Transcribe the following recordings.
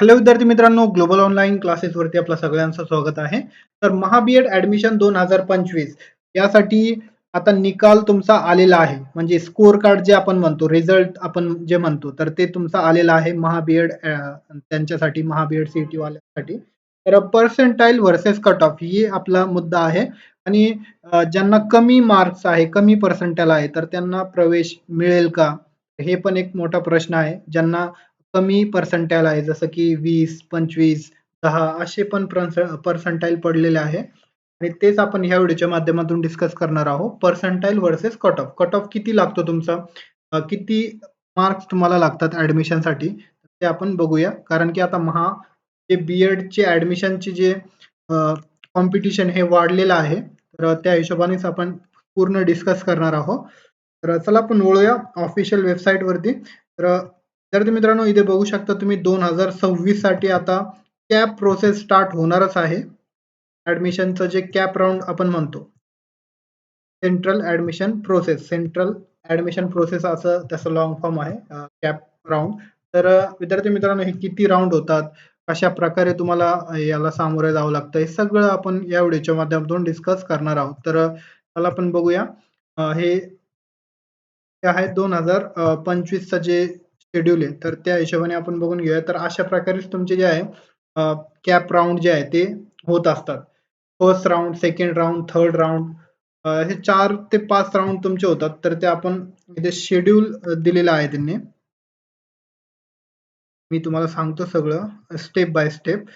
Hello विद्यार्थी मित्रांनो global online classes वरती आपलं सगळ्यांचं स्वागत आहे. तर महाबीएड ऍडमिशन दोन हजार पंचवीस यासाठी आता निकाल तुमचा आलेला आहे. म्हणजे स्कोअर कार्ड जे आपण म्हणतो रिझल्ट आपण जे म्हणतो तर ते तुमचा आलेला आहे महाबीएड त्यांच्यासाठी महाबीएड सीईटी वाल्यासाठी. तर पर्सेंटाईल वर्सेस कट ऑफ ही आपला मुद्दा आहे. आणि ज्यांना कमी मार्क्स आहे कमी पर्सेंटाईल आहे तर त्यांना प्रवेश मिळेल का? हे पण एक मोठा प्रश्न आहे. ज्यांना कमी पर्सेंटाईल आहे जसं की वीस पंचवीस दहा असे पण पर्सेंटाईल पडलेले आहे. आणि तेच आपण ह्या व्हिडिओच्या माध्यमातून डिस्कस करणार आहोत. Percentile versus cut off cut off किती लागतो तुमचा? किती मार्क्स तुम्हाला लागतात ऍडमिशनसाठी ते आपण बघूया. कारण की आता महा जे बी चे ऍडमिशनचे जे कॉम्पिटिशन हे वाढलेलं आहे तर त्या हिशोबानेच आपण पूर्ण डिस्कस करणार आहोत. तर चला आपण वळूया ऑफिशियल वेबसाईटवरती तर विद्यार्थी मित्रांनो इथे बघू शकता तुम्ही दोन हजार सव्वीससाठी आता कॅप प्रोसेस स्टार्ट होणारच आहे. ऍडमिशनचं जे कॅप राऊंड आपण म्हणतो central admission process central admission process असं त्याचं लॉंग फॉर्म आहे कॅप राऊंड तर विद्यार्थी मित्रांनो हे किती राऊंड होतात? कशा प्रकारे तुम्हाला याला सामोरे जावं लागतं? हे सगळं आपण या व्हिडिओच्या माध्यमातून डिस्कस करणार आहोत. तर मला आपण बघूया. हे आहे दोन हजार पंचवीसचं जे शेड्यूल आहे तर त्या हिशोबाने आपण बघून घेऊया. तर अशा प्रकारेच तुमचे जे आहे कॅप राऊंड जे आहे ते होत असतात. First round second round third round हे चार ते पाच राऊंड तुमचे होतात. तर ते आपण इथे शेड्यूल दिलेलं आहे त्यांनी. मी तुम्हाला सांगतो सगळं स्टेप बाय स्टेप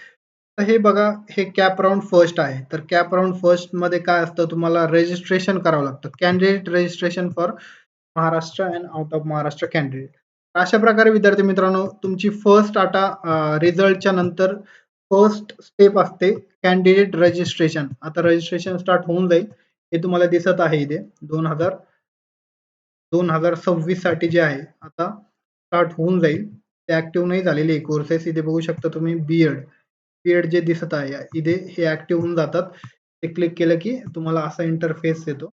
तर हे बघा हे कॅप राऊंड फर्स्ट आहे. तर कॅप राऊंड फर्स्टमध्ये काय असतं? तुम्हाला रजिस्ट्रेशन करावं लागतं. Candidate registration for Maharashtra and out of Maharashtra candidate अशा प्रकारे विद्यार्थी मित्रांनो तुमची फर्स्ट आता रिझल्टच्या नंतर फर्स्ट स्टेप असते कॅन्डिडेट रजिस्ट्रेशन आता रजिस्ट्रेशन स्टार्ट होऊन जाईल. हे तुम्हाला दिसत आहे इथे. दोन हजार दोन हजार सव्वीससाठी जे आहे आता स्टार्ट होऊन जाईल. ते ऍक्टिव्ह नाही झालेले कोर्सेस इथे बघू शकता तुम्ही बीएड बीएड जे दिसत आहे इथे हे ऍक्टिव्ह होऊन जातात. ते क्लिक केलं की तुम्हाला असा इंटरफेस येतो.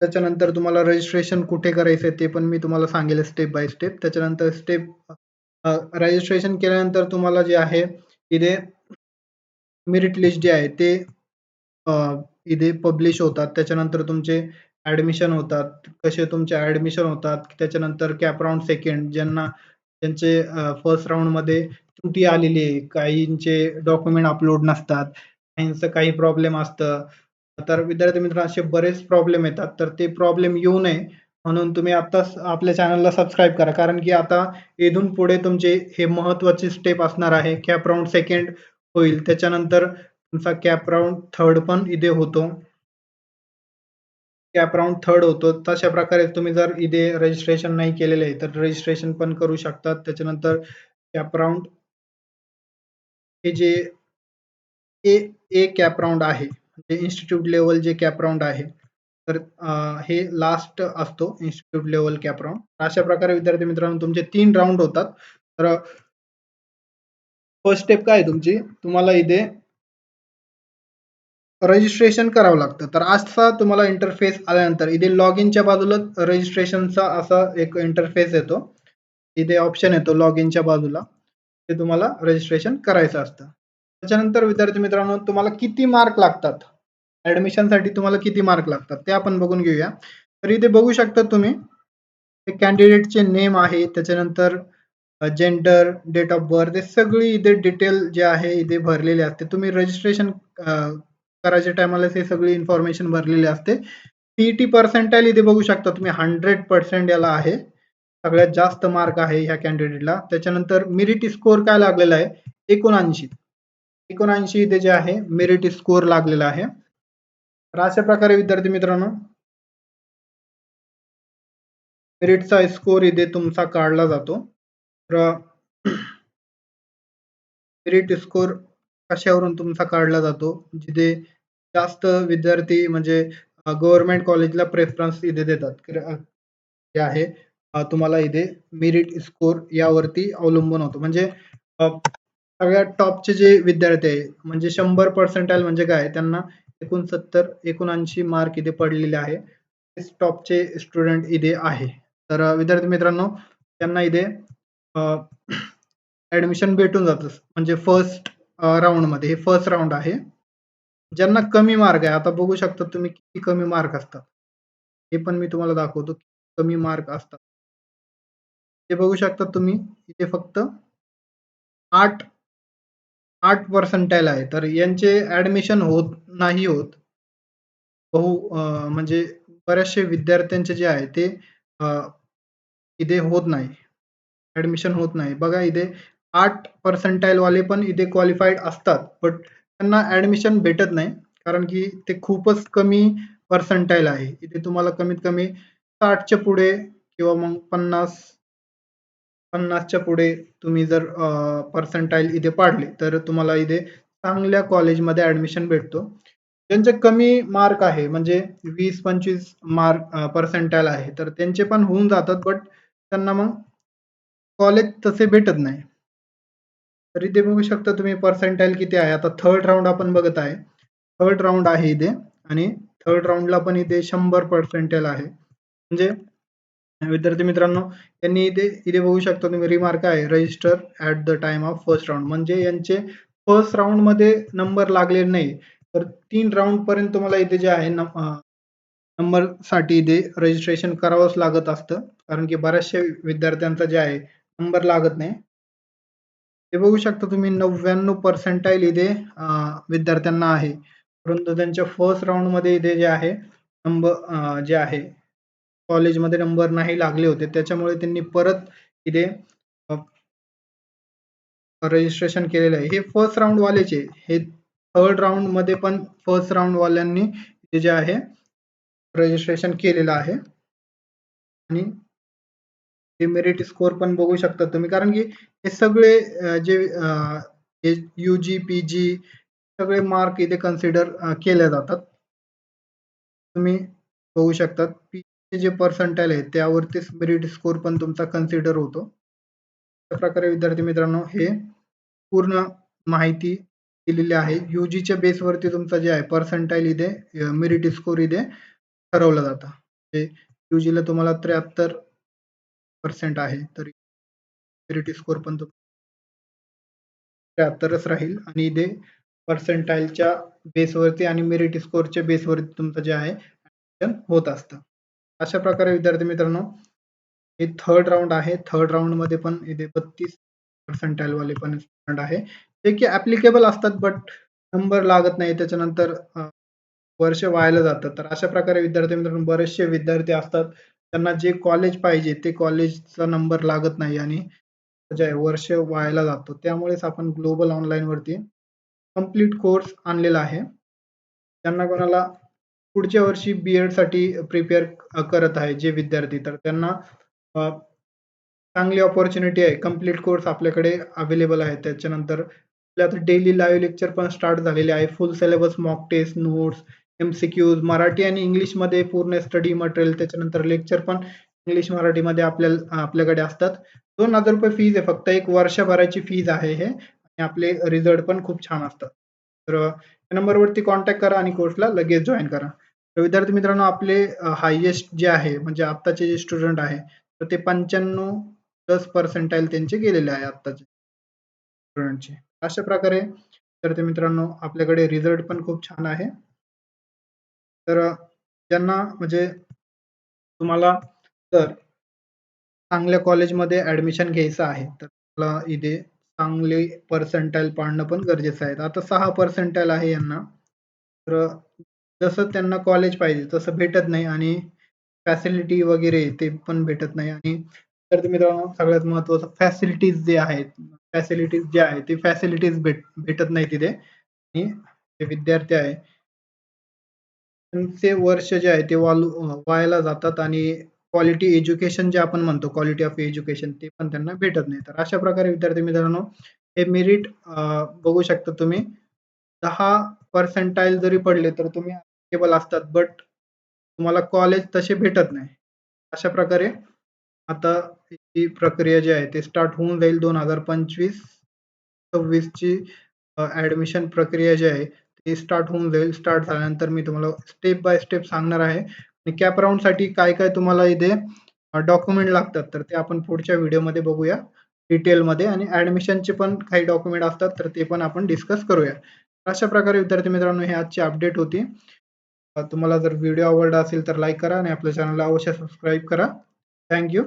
त्याच्यानंतर तुम्हाला रजिस्ट्रेशन कुठे करायचं ते पण मी तुम्हाला सांगेल स्टेप बाय स्टेप त्याच्यानंतर स्टेप रजिस्ट्रेशन केल्यानंतर तुम्हाला जे आहे इथे मेरिट लिस्ट जे आहे ते इथे पब्लिश होतात. त्याच्यानंतर तुमचे ऍडमिशन होतात. कसे तुमचे ऍडमिशन होतात. त्याच्यानंतर कॅप राऊंड सेकंड ज्यांना त्यांचे फर्स्ट राऊंडमध्ये त्रुटी आलेली आहे. काहींचे डॉक्युमेंट अपलोड नसतात. काहींचं काही प्रॉब्लेम असतं. तर विद्यार्थी मित्रांनो असे बरेच प्रॉब्लेम येतात. तर ते प्रॉब्लेम येऊ नये. म्हणून तुम्ही आत्ताच आपल्या चॅनलला सबस्क्राईब करा. कारण की आता इथून पुढे तुमचे हे महत्त्वाचे स्टेप असणार आहे. कॅप राऊंड सेकंड होईल. त्याच्यानंतर तुमचा कॅप राऊंड थर्ड पण इथे होतो. कॅप राऊंड थर्ड होतो. तशा प्रकारे तुम्ही जर इथे रजिस्ट्रेशन नाही केलेले तर रजिस्ट्रेशन पण करू शकतात. त्याच्यानंतर कॅप राऊंड हे जे ए ए कॅप राऊंड आहे म्हणजे इन्स्टिट्यूट लेवल जे कॅपराऊंड आहे तर हे लास्ट असतो इन्स्टिट्यूट लेवल कॅपराऊंड अशा प्रकारे विद्यार्थी मित्रांनो तुमचे तीन राऊंड होतात. तर फर्स्ट स्टेप काय आहे तुमची? तुम्हाला इथे रजिस्ट्रेशन करावं लागतं. तर असा तुम्हाला इंटरफेस आल्यानंतर इथे लॉग इनच्या बाजूला रजिस्ट्रेशनचा असा एक इंटरफेस येतो. इथे ऑप्शन येतो लॉग इनच्या बाजूला. ते तुम्हाला रजिस्ट्रेशन करायचं असतं. त्याच्यानंतर विद्यार्थी मित्रांनो तुम्हाला किती मार्क लागतात? ऍडमिशनसाठी तुम्हाला किती मार्क लागतात? ते आपण बघून घेऊया. तर इथे बघू शकता तुम्ही कॅन्डिडेटचे नेम आहे त्याच्यानंतर जेंडर डेट ऑफ बर्थ हे सगळी इथे डिटेल जे आहे इथे भरलेले असते. तुम्ही रजिस्ट्रेशन करायच्या टायमाला हे सगळी इन्फॉर्मेशन भरलेली असते. सीईटी पर्सेंटाईल इथे बघू शकता तुम्ही हंड्रेड पर्सेंट याला आहे. सगळ्यात जास्त मार्क आहे ह्या कॅन्डिडेटला त्याच्यानंतर मिरिट स्कोर काय लागलेला आहे? एकोणऐंशी. एकोणऐंशी इथे जे आहे मेरिट स्कोर लागलेला आहे. तर अशा प्रकारे विद्यार्थी मित्रांनो मेरिटचा स्कोर इथे तुमचा काढला जातो. तर मेरिट स्कोर कशावरून तुमचा काढला जातो? जिथे जास्त विद्यार्थी म्हणजे गव्हर्नमेंट कॉलेजला प्रेफरन्स इथे देतात. जे आहे तुम्हाला इथे मेरिट स्कोर यावरती अवलंबून होतो. म्हणजे सगळ्यात टॉपचे जे विद्यार्थी आहे म्हणजे शंभर पर्सेंटाईल म्हणजे काय त्यांना एकोणसत्तर एकोणऐंशी मार्क इथे पडलेले आहे. टॉपचे स्टुडंट इथे आहे. तर विद्यार्थी मित्रांनो त्यांना इथे ऍडमिशन भेटून जातं. म्हणजे फर्स्ट राऊंडमध्ये. हे फर्स्ट राऊंड आहे. ज्यांना कमी मार्क आहे आता बघू शकता तुम्ही किती कमी मार्क असतात. हे पण मी तुम्हाला दाखवतो कमी मार्क असतात. हे बघू शकता तुम्ही इथे फक्त आठ आठ पर्सेंटाईल आहे. तर यांचे ऍडमिशन होत नाही होत. बहु म्हणजे बऱ्याचशे विद्यार्थ्यांचे जे आहे ते इथे होत नाही. ऍडमिशन होत नाही. बघा इथे आठ पर्सेंटाईल वाले पण इथे क्वालिफाईड असतात. बट त्यांना ऍडमिशन भेटत नाही. कारण की ते खूपच कमी पर्सेंटाईल आहे. इथे तुम्हाला कमीत कमी साठच्या पुढे किंवा मग पन्नास पन्नासच्या पुढे तुम्ही जर पर्सेंटाईल इथे पाडले तर तुम्हाला इथे चांगल्या कॉलेजमध्ये ऍडमिशन भेटतो. ज्यांचे कमी मार्क आहे म्हणजे वीस पंचवीस मार्क पर्सेंटाईल आहे तर त्यांचे पण होऊन जातात बट त्यांना मग कॉलेज तसे भेटत नाही. तर इथे बघू शकता तुम्ही पर्सेंटाईल किती आहे. आता थर्ड राऊंड आपण बघत आहे. थर्ड राऊंड आहे इथे आणि थर्ड राऊंडला पण इथे शंभर पर्सेंटाईल आहे. म्हणजे विद्यार्थी मित्रांनो यांनी इथे इथे बघू शकता तुम्ही रिमार्क आहे register at the time of first round म्हणजे यांचे फर्स्ट राऊंडमध्ये नंबर लागले नाही. तर तीन राऊंड पर्यंत तुम्हाला इथे जे आहे नंबरसाठी इथे रजिस्ट्रेशन करावंच लागत असतं. कारण की बऱ्याचशा विद्यार्थ्यांचा जे आहे नंबर लागत नाही. हे बघू शकता तुम्ही नव्याण्णव पर्सेंटाईल इथे विद्यार्थ्यांना आहे. परंतु त्यांच्या फर्स्ट राऊंडमध्ये इथे जे आहे नंबर जे आहे कॉलेजमध्ये नंबर नाही लागले होते. त्याच्यामुळे त्यांनी परत इथे रजिस्ट्रेशन केलेलं आहे. हे फर्स्ट राऊंड वालेचे हे थर्ड राऊंडमध्ये पण फर्स्ट राऊंड वाल्यांनी जे आहे रजिस्ट्रेशन केलेलं आहे. आणि हे मेरिट स्कोर पण बघू शकता तुम्ही. कारण की हे सगळे जे यू जी पी जी सगळे मार्क इथे कन्सिडर केले जातात. तुम्ही बघू शकतात पी जे पर्सेंटाईल आहे त्यावरतीच मेरिट स्कोर पण तुमचा कन्सिडर होतो. अशा प्रकारे विद्यार्थी मित्रांनो हे पूर्ण माहिती दिलेली आहे. युजीच्या बेसवरती तुमचा जे आहे पर्सेंटाईल इथे मेरिट स्कोर इथे ठरवलं जातं. युजीला तुम्हाला त्र्याहत्तर पर्सेंट आहे तरी मेरिट स्कोर पण त्र्याहत्तरच राहील. आणि इथे पर्सेंटाईलच्या बेसवरती आणि मेरिट स्कोरच्या बेसवरती तुमचं जे आहे होत असतं. अशा प्रकारे विद्यार्थी मित्रांनो हे थर्ड राऊंड आहे. थर्ड राऊंडमध्ये पण इथे बत्तीस पर्सेंटाईल वाले पण स्टुडंट आहे. जे की ऍप्लिकेबल असतात बट नंबर लागत नाही. त्याच्यानंतर वर्ष व्हायला जातात. तर अशा प्रकारे विद्यार्थी मित्रांनो बरेचसे विद्यार्थी असतात. त्यांना जे कॉलेज पाहिजे ते कॉलेजचा नंबर लागत नाही आणि जे वर्ष व्हायला जातो. त्यामुळेच आपण ग्लोबल ऑनलाईन वरती कंप्लीट कोर्स आणलेला आहे. त्यांना कोणाला पुढच्या वर्षी बी एडसाठी प्रिपेअर करत आहे जे विद्यार्थी. तर त्यांना चांगली ऑपॉर्च्युनिटी आहे. कंप्लीट कोर्स आपल्याकडे अवेलेबल आहे. त्याच्यानंतर आता डेली लाईव्ह लेक्चर पण स्टार्ट झालेले आहे. Full syllabus mock test notes MCQs Marathi आणि इंग्लिशमध्ये पूर्ण स्टडी मटेरियल त्याच्यानंतर लेक्चर पण इंग्लिश मराठीमध्ये आपल्याला आपल्याकडे असतात. दोन हजार रुपये फीज आहे. फक्त एक वर्षभराची फीज आहे हे. आणि आपले रिझल्ट पण खूप छान असतात. तर या नंबरवरती कॉन्टॅक्ट करा आणि कोर्सला लगेच जॉईन करा. तर विद्यार्थी मित्रांनो आपले हायेस्ट जे आहे म्हणजे आत्ताचे जे स्टुडंट आहे तर ते पंच्याण्णव प्लस पर्सेंटाईल त्यांचे गेलेले आहे आत्ताचे स्टुडंटचे अशा प्रकारे विद्यार्थी मित्रांनो आपल्याकडे रिझल्ट पण खूप छान आहे. तर ज्यांना म्हणजे तुम्हाला तर चांगल्या कॉलेजमध्ये ऍडमिशन घ्यायचं आहे तर मला इथे चांगले पर्सेंटाईल पाडणं पण गरजेचं आहे. आता सहा पर्सेंटाईल आहे यांना. तर जसं त्यांना कॉलेज पाहिजे तसं भेटत नाही आणि फॅसिलिटी वगैरे ते पण भेटत नाही. आणि तर मित्रांनो सगळ्यात महत्वाचं फॅसिलिटीज जे आहेत फॅसिलिटीज जे आहे ते फॅसिलिटीज भेट भेटत नाही तिथे. आणि जे विद्यार्थी आहे. त्यांचे वर्ष जे आहे ते वालू वायला जातात आणि क्वालिटी एज्युकेशन जे आपण म्हणतो क्वालिटी ऑफ एज्युकेशन ते पण त्यांना भेटत नाही. तर अशा प्रकारे विद्यार्थी मित्रांनो हे मेरिट बघू शकता तुम्ही. दहा पर्सेंटाईल जरी पडले तर तुम्ही केबल असतात बट तुम्हाला कॉलेज तसे भेटत नाही. अशा प्रकारे आता ही प्रक्रिया जी आहे ते स्टार्ट होऊन जाईल दोन हजार पंचवीस सव्वीसची ची ऍडमिशन प्रक्रिया जी आहे ती स्टार्ट होऊन जाईल. स्टार्ट झाल्यानंतर मी तुम्हाला स्टेप बाय स्टेप सांगणार आहे. आणि कॅप राऊंडसाठी काय काय तुम्हाला इथे डॉक्युमेंट लागतात तर ते आपण पुढच्या व्हिडिओमध्ये बघूया. डिटेलमध्ये आणि ॲडमिशनचे पण काही डॉक्युमेंट असतात तर ते पण आपण डिस्कस करूया. अशा प्रकारे विद्यार्थी मित्रांनो हे आजची अपडेट होती. तुम्हाला जर व्हिडिओ आवडला असेल तर लाईक करा आणि आपल्या चॅनलला अवश्य सबस्क्राईब करा. थँक्यू